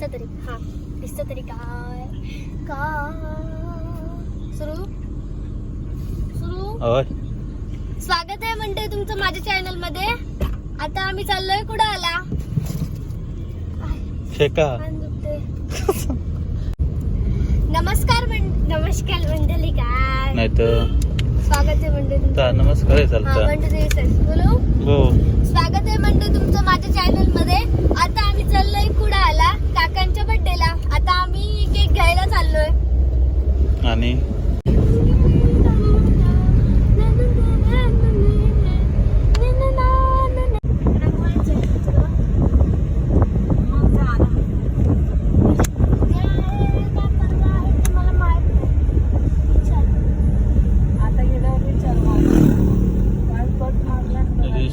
दिसतं तरी. हा दिसतं तरी काय? सुरू? सुरू? स्वागत आहे म्हणते तुमचं माझ्या चॅनलमध्ये आता आम्ही चाललोय कुठं आला. नमस्कार नमस्कार मंडळी काय? नाही तर स्वागत आहे म्हणते नमस्कार हा बोलू? हो. स्वागत आहे म्हणते तुमचं माझ्या चॅनलमध्ये आता आम्ही चाललोय कुठं त्यांच्या बर्थडेला आता आम्ही केक घ्यायला चाललोय. आणि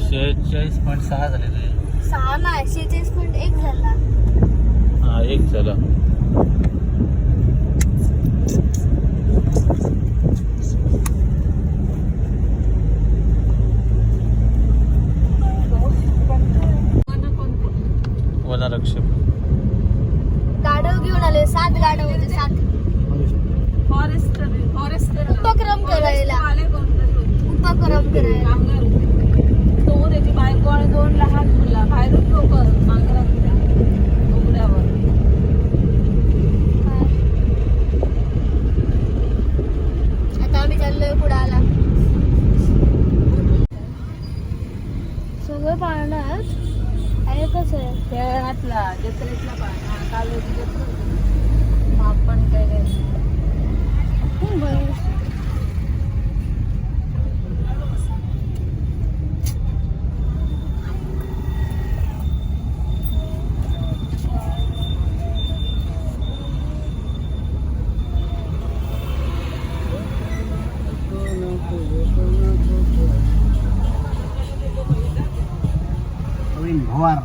शेहेचाळीस पॉईंट सहा झाले तुझे सहा नाही शेहेचाळीस पॉईंट एक झाला हा एक चला वनरक्षक गाडव घेऊन आले सात गाडव होते सात उपक्रम करायला उपक्रम करायला दोन लहान मुलं बाहेरून लोक मांजरात उघड्यावर आता आम्ही चाललोय कुडाला सगळं पाळणार आहे कसं आहे खेळातला जत्रेतला पाणी काल जत्रा आपण काय काय हम्म, बरं. भवार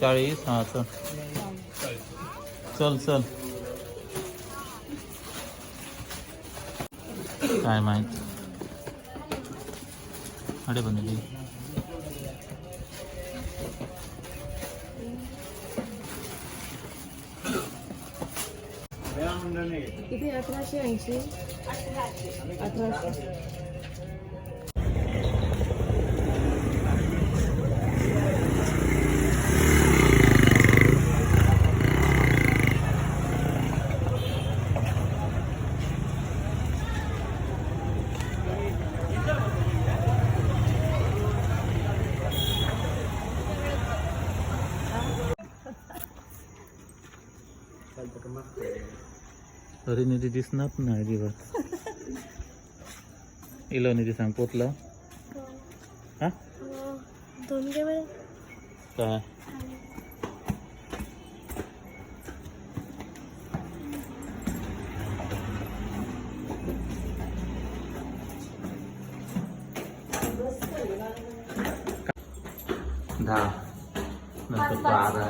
चाळीस हा चल. चल चल. काय माहीत? अडे बनली নিয়েছি আঠারোশো तरी निधी दिसणार नाही दिवस इलो निधी सांग पोतला. हा? दोन. काय? दहा नंतर बारा.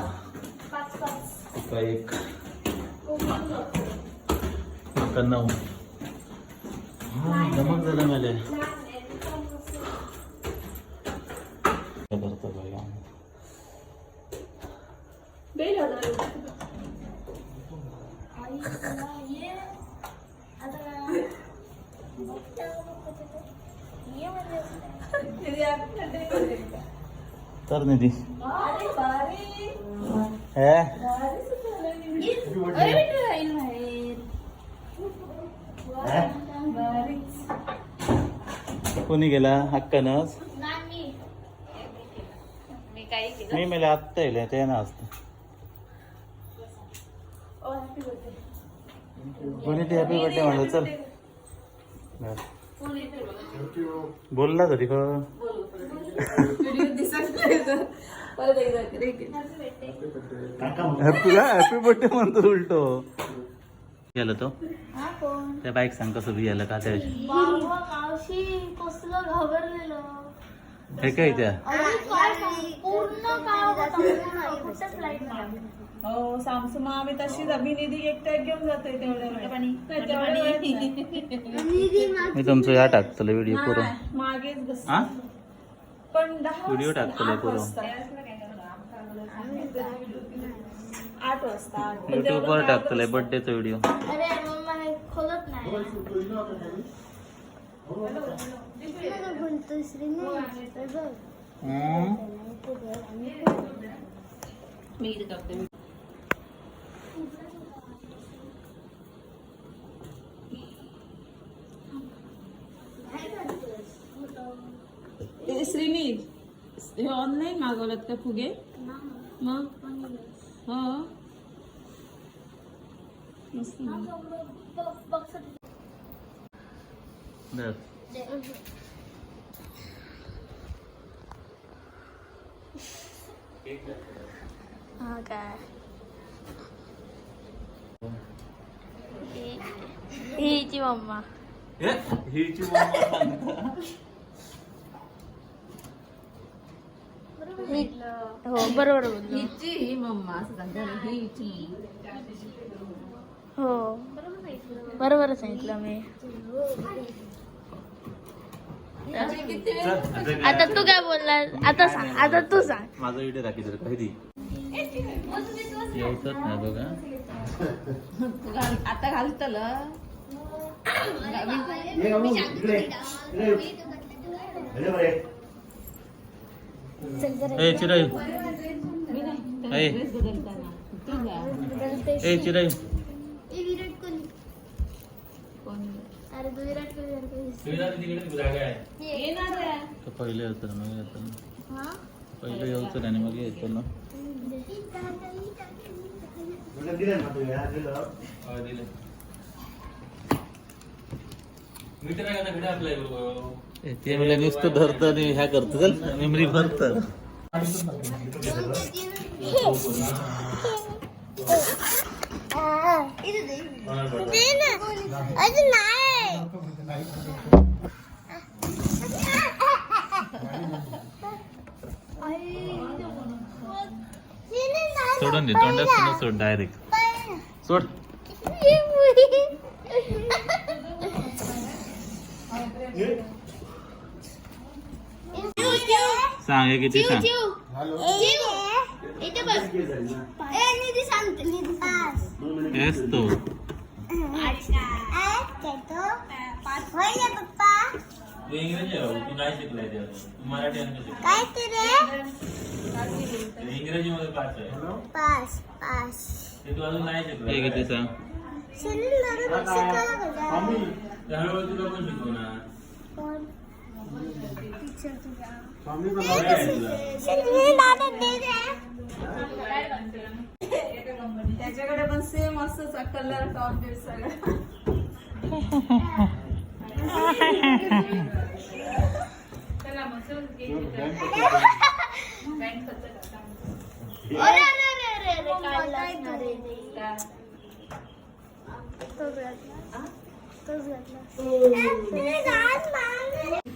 एक. नऊ हा जमक झालं मला कोणी गेला? हक्कनच? मी मेले आत्ता येईल ते ना असत. कोणी ते हॅपी बर्थडे म्हणलं? चल. बर. बोलला तरी का हॅपी हॅपी बर्थडे म्हणतो उलटो. गेलं तो. हा कोण? त्या बाईक सांग कसं गेलं का बाबा मावशी कसलं घाबरलेलं. हे काय त्या? अरे काय सांगू? पूर्ण होता. कुठंच लाइट हो मग आम्ही तशीच अभिनिधी एकट्या घेऊन जातोय तेवढ्या वेळात. नाही, तेवढ्या वेळात नाही. मी तुमचं ह्या टाकतलं व्हिडिओ करून नाही, मागेच बस हा? पण दहा व्हिडिओ वाजता, टाकतो आठ पुरं. वाजता. आठ वाजता. युट्यूब वर बस- बर्थडेचा व्हिडिओ अरे मम्मा हे खोलत नाही. मी श्रीनी हे ऑनलाईन मागवलं का फुगे? मग? हो मस्त ना. हा काय हिची मम्मा हिची मम्मा ही- हो बरोबर बोललो. हिची ही मम्मा असं सांगते. हिची बरोबर सांगितलं मी. आता तू काय बोलला आता सांग आता तू सांग. माझा व्हिडिओ दाखवतो कधी यायचंच नाही बघा घाल आता घालतल. ये बाबू, इकडे इकडे ये. इकडे बरे. ए चिराई. ए. चिराई. आहे. पहिले होतं ना मग येतं ना हा? पहिले यायचं आणि मग यायचं ना म्हटलं दिलं. ना हा, दिलं. ए, ते मला नुसतं धरतं आणि ह्या करतं. चल मेमरी भरतं नाही सोडून दे तोंडात सोड डायरेक्ट सोड. सांग हे किती सांग इथे बस ए निधी सांगते निधी दोन मिनिटं. हेच तो पप्पा इंग्रजी तू नाही शिकलाय ते मराठी काय ते रे इंग्रजी मध्ये पाच आहे पास पास ते तू अजून नाही शिकलाय हे किती सांग मम्मी, त्यामुळे तुला पण शिकवणार मम्मी पण त्याच्याकडे पण सेम असंच कलर टॉप बीट सगळं.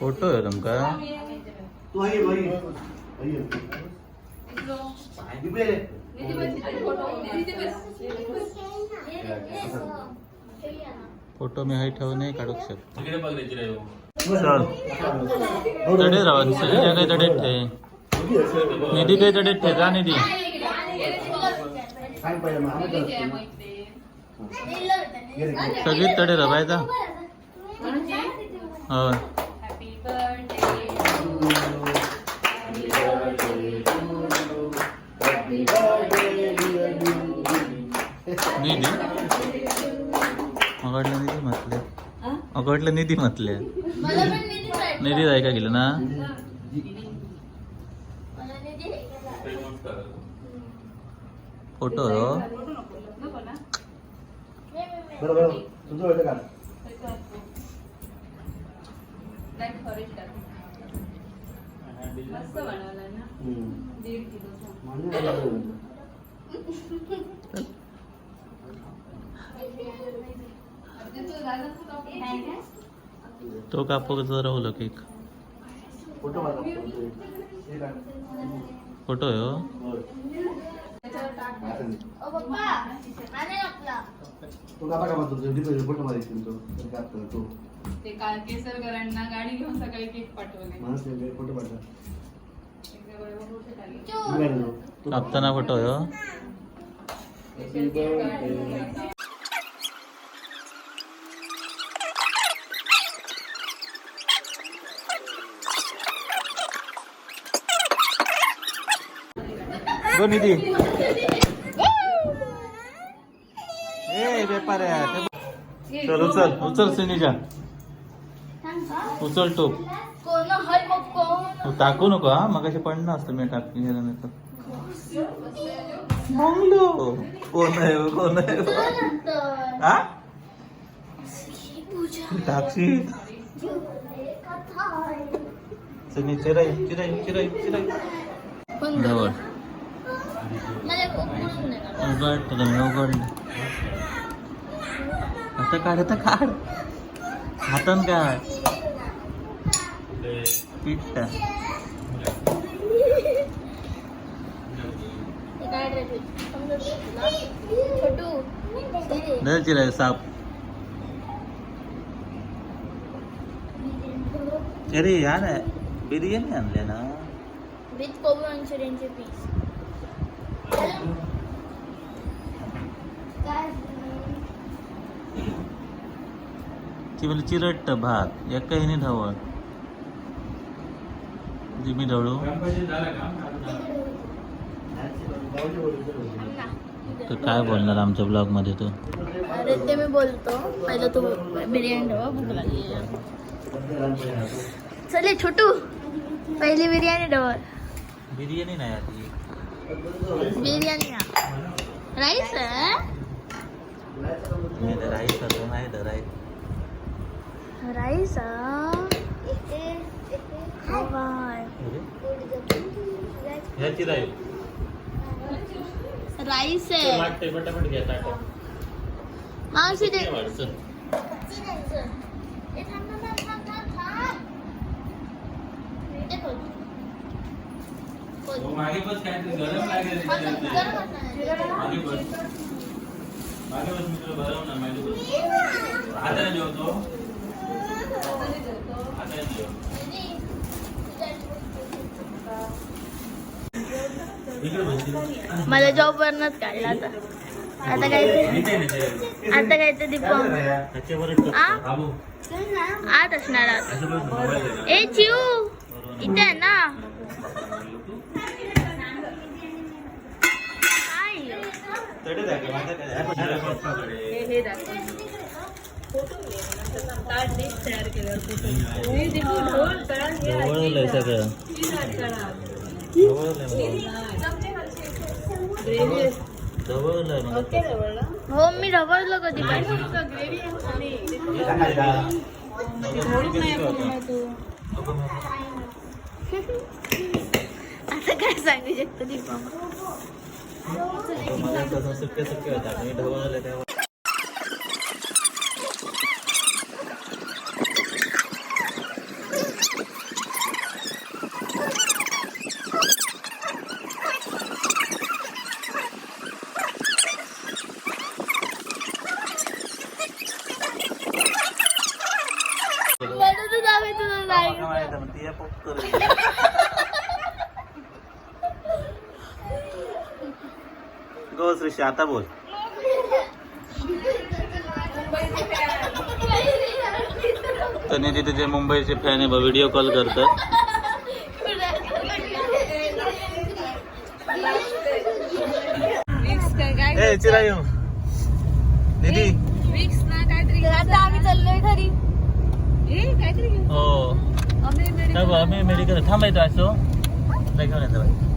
फोटो आहे तुमका. फोटो मी हाय ठेवून नाही काढू शकतो तडे राहा सगळ्या काही तडेत ठे निधी काही तडेत ठे जा निधी. सांग पहिले मग, आम्ही करतो. ये रे, ये. सगळी तडे राहायचा होय निधी? मगाडला निधी म्हटले. हा? अगं वाटलं निधी म्हटले. मला पण निधी पाहिजे. निधी जाय का गेलं ना मला निधी हे. फोटो हो नको ना बरं बरं तुमचं वाटतं का Black forest टाक. मस्त बनवलाय ना हम्म. दीड किलोचा मान्य आहे का? अर्धी तू. तो कापूचं राहुल केक फोटो फोटो. हे. काय? फोटो आहे तो तुमचं डिपेंड फोटो तो ते काल केसरकरांना गाडी घेऊन सकाळी केक पाठवले माणूस फोटो पाठवा फोटो हो दोन निधी ए बेपार चल उचल उचल सिनीच्या उचल टोप कोण हाय कोण तू टाकू नको हा? मग पडणं असतं मी टाकून गेलं नाही तर. मंगलो. कोण आहे हो, कोण आहे हो? हा? टाकशी? आहे. सिनी चिराई चिराई चिराई चिराई. जवळ. उघड तुला मी उघडलं. आता काढ तर काढ. हातान काढ. पिट्टा. ते काय रे ते? साप. अरे यार बिर्याणी आणले ना. विथ कोबी मंचुरियनचे पीस ती बोल चिरट भात एका हिने ढवळ जी मी ढवळू तर काय बोलणार आमच्या ब्लॉगमध्ये तू? अरे ते मी बोलतो. पहिलं तू बिर्याणी भूक लागली. चले छोटू. पहिली बिर्याणी ठेव. बिर्याणी नाही आधी. बिर्याणी राईस नाही राईस नाही राईस राईस ह्याची राईस. राईस आहे. वाटते पटापट घ्या ताटं. मावशी दे. हे वाढचं. मागे बस काहीतरी गरम लागेल. मागे बस. मागे बस मी तुला भरवणार मागे बस. आता जेवतो? मला जॉब वरनच काढला आता. आता काय ते-. आता काय ते दीपम आत असणार आत. ए चिऊ. इथे आहे ना. काय? तयार केल्यावर फोटो हे दीपू सगळं हो मी रबरलो कधी पण हे. आता काय सांगू शकतो दीपम मला तसं सुके सुके होता मी ढवळलं तेव्हा मला तर जावे तुझं मागं माहिती आहे, मग ती पोक करेल. आता बोल. त्यांनी तिथे जे मुंबईचे फॅन आहे व्हिडिओ कॉल करतात. चिरायू दीदी विक्स ना काहीतरी आता आम्ही चाललोय घरी. काहीतरी हो. आम्ही मेडिकल थांबायचो असो. नाही घेऊन येतो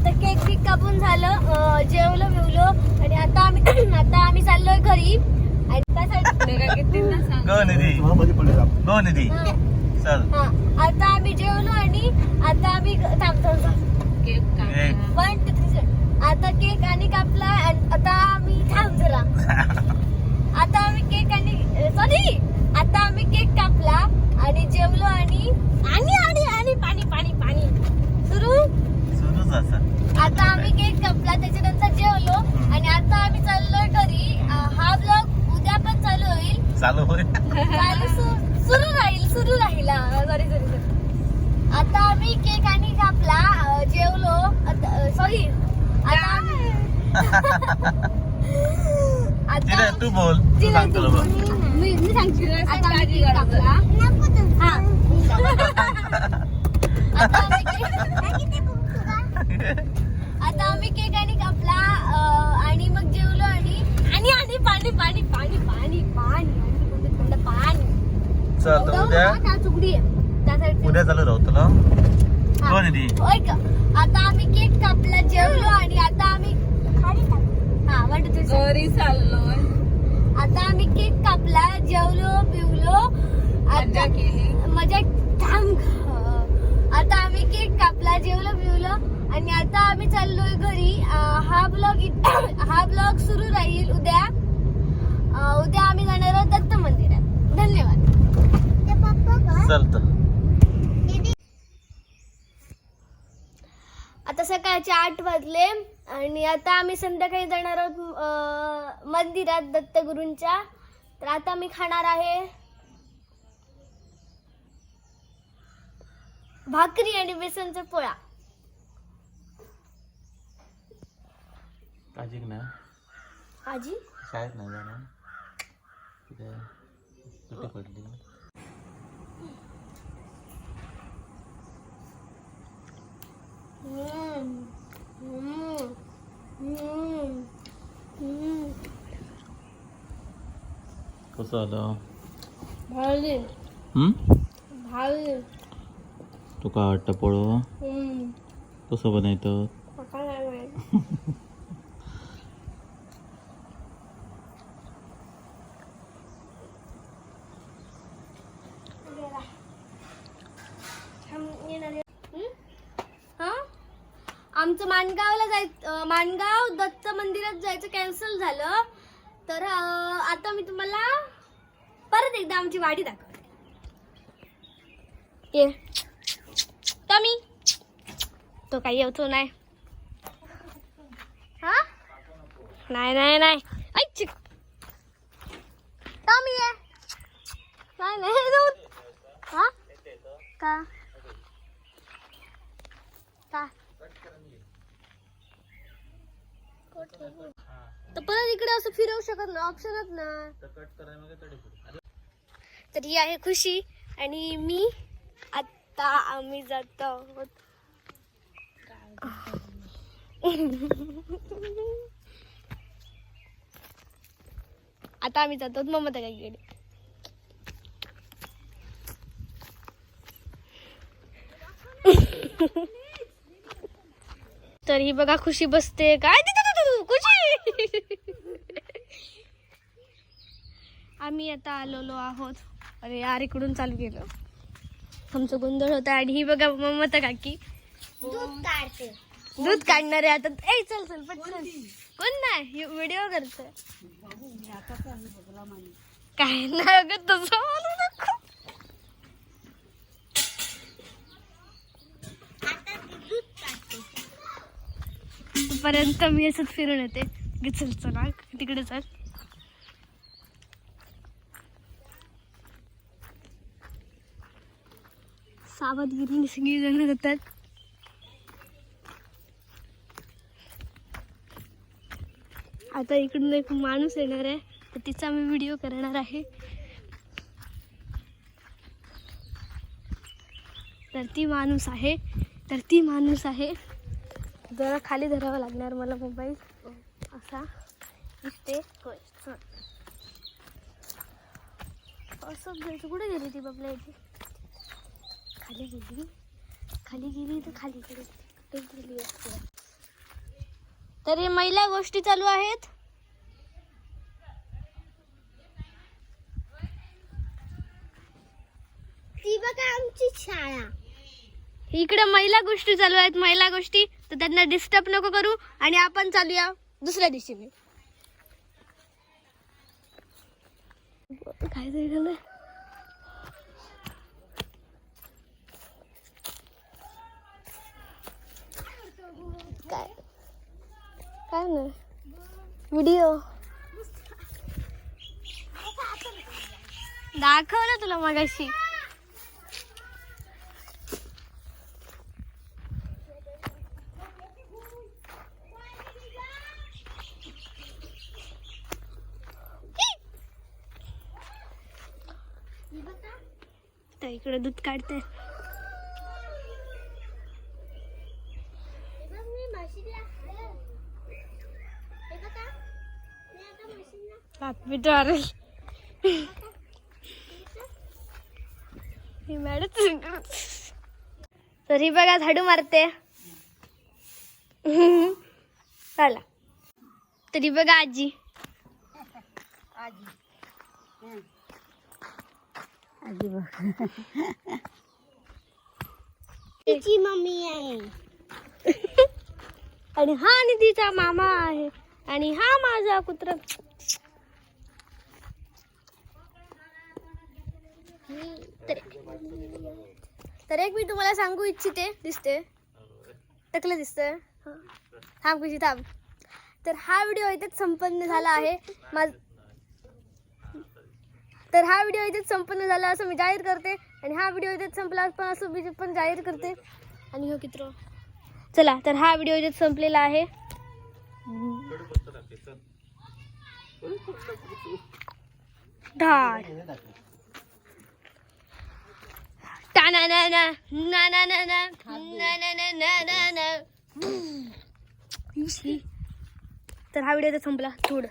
आता केक बिक कापून झालं जेवलो बिवलो आणि आता आम्ही आता आम्ही चाललोय घरी. आणि त्यासाठी काय किती ना सांग? गो निधी. मध्ये पडले आप. गो निधी. चल. आता आम्ही जेवलो आणि आता आम्ही ग- थांब थांब थांब. केक कापला. एक. वन टू थ्री आता केक आणि कापला आणि आता आम्ही थांब जरा आता आम्ही केक आणि सॉरी आता आम्ही केक कापला आणि जेवलो आणि आणि आणि आणि पाणी पाणी पाणी सुरू सुरूच असं आता आम्ही केक कापला त्याच्यानंतर जेवलो आणि आता आम्ही चाललोय घरी अं, हा ब्लॉग उद्या पण चालू होईल चालू होईल चालू सु- सुरू राहील सुरू राहील सॉरी सॉरी सॉरी आता आम्ही केक आणि कापला अं, जेवलो सॉरी आता आम्ही- तिला आता तू बोल तू तिला सांग तू तुला बोल. बोल मी मी सांगते तिला सांग आता आम्ही भाजी केक काढतो. कापला हा आता आम्ही केक- आता आम्ही केक आणि कापला अं, आणि मग जेवलो आणि आणि आणि पाणी पाणी पाणी पाणी पाणी आणि कोणतं थंड पाणी चल तर उद्या हा, त्या चुकडी आहे. त्यासाठी उद्या चालू राहू तुला हा. गो निधी. होय का? आता आम्ही केक कापला जेवलो आणि आता आम्ही हा वाटत होतं सर. घरी चाललोय. आता आम्ही केक कापला जेवलो पिवलो. मजा आता केली. मजा थांब. आता आम्ही केक कापला जेवलो पिवलो. आणि आता आम्ही चाललोय घरी. हा ब्लॉग हा ब्लॉग सुरू राहील उद्या. उद्या आम्ही जाणार आहोत दत्त मंदिरात. धन्यवाद. आता सकाळचे आठ वाजले आणि आता आम्ही संध्याकाळी जाणार आहोत मंदिरात दत्तगुरूंच्या. तर आता मी खाणार आहे भाकरी आणि बेसनचा पोळा. काळजी ना? आजी? शाळेत नाही जाणार. सुट्टी पडली? कसं आलं? भारी. हम्म? भारी. तू का वाटतं पोळो हम्म. कसं बनायचं मला नाही माहीत. गेला. थांब, येणार आहे. हम्म? हा? आमचं जाय माणगाव दत्त मंदिरात जायचं कॅन्सल झालं. तर आता मी तुम्हाला परत एकदा आमची वाडी दाखवते. ये. टॉमी तो काही येतो नाही. हा? नाही नाही नाही. ऐच्छिक कमी टॉमी ये. नाही नाही हा? का? का तर परत इकडे असं फिरवू शकत ना ऑप्शनच ना तर ही आहे खुशी आणि मी आता आम्ही जातो आहोत. आता आम्ही जातो ममता काकीकडे. तर ही बघा खुशी बसते. काय आम्ही आता आलेलो आहोत. अरे यार इकडून चालू केलं. आमचं गोंधळ होता आणि ही बघा ममता काकी. दूध काढते. दूध काढणार आहे आता. ए चल चल पटकन कोण नाही? व्हिडिओ करतोय. काय नाही अगं म्हणू नको. पर्यंत मी असंच फिरून येते. गे चल चला तिकडे चल. सावधगिरीने सगळी जण जातात आता इकडून एक माणूस येणार आहे तर तिचा मी व्हिडिओ करणार आहे. तर ती माणूस आहे तर ती माणूस आहे. जरा खाली धरावा लागणार मला मोबाईल असा इथे. असं जायचं कुठे गेली ती बाबला इथे खाली गेली. खाली गेली तर खाली गेली. गेली असते? तर हे महिला गोष्टी चालू आहेत. ती बघा आमची शाळा. इकडे महिला गोष्टी चालू आहेत महिला गोष्टी. तर त्यांना डिस्टर्ब नको करू आणि आपण चालूया. दुसऱ्या दिशेने काय तरी झालं काय? काय ना व्हिडिओ दाखवलं तुला मगाशी. तर इकडे दूध काढते. ही मॅडम तर ही बघा झाडू मारते. चला. तरी बघा आजी. तिची मम्मी आहे. आणि हा निधीचा मामा आहे. आणि हा माझा कुत्रा. तर तर एक मी तुम्हाला सांगू इच्छिते दिसते. टकलं दिसतंय थांब कशी थांब. तर हा व्हिडिओ इथेच संपन्न झाला आहे. माझ तर हा व्हिडिओ इथेच संपन्न झाला असं मी जाहीर करते. आणि हा व्हिडिओ इथेच संपला पण असं मी पण जाहीर करते. आणि हो कित्र चला तर हा व्हिडिओ इथेच संपलेला आहे. धाड. ना ना ना ना ना ना ना ना ना ना ना ना तर हा व्हिडिओ संपला. थोडं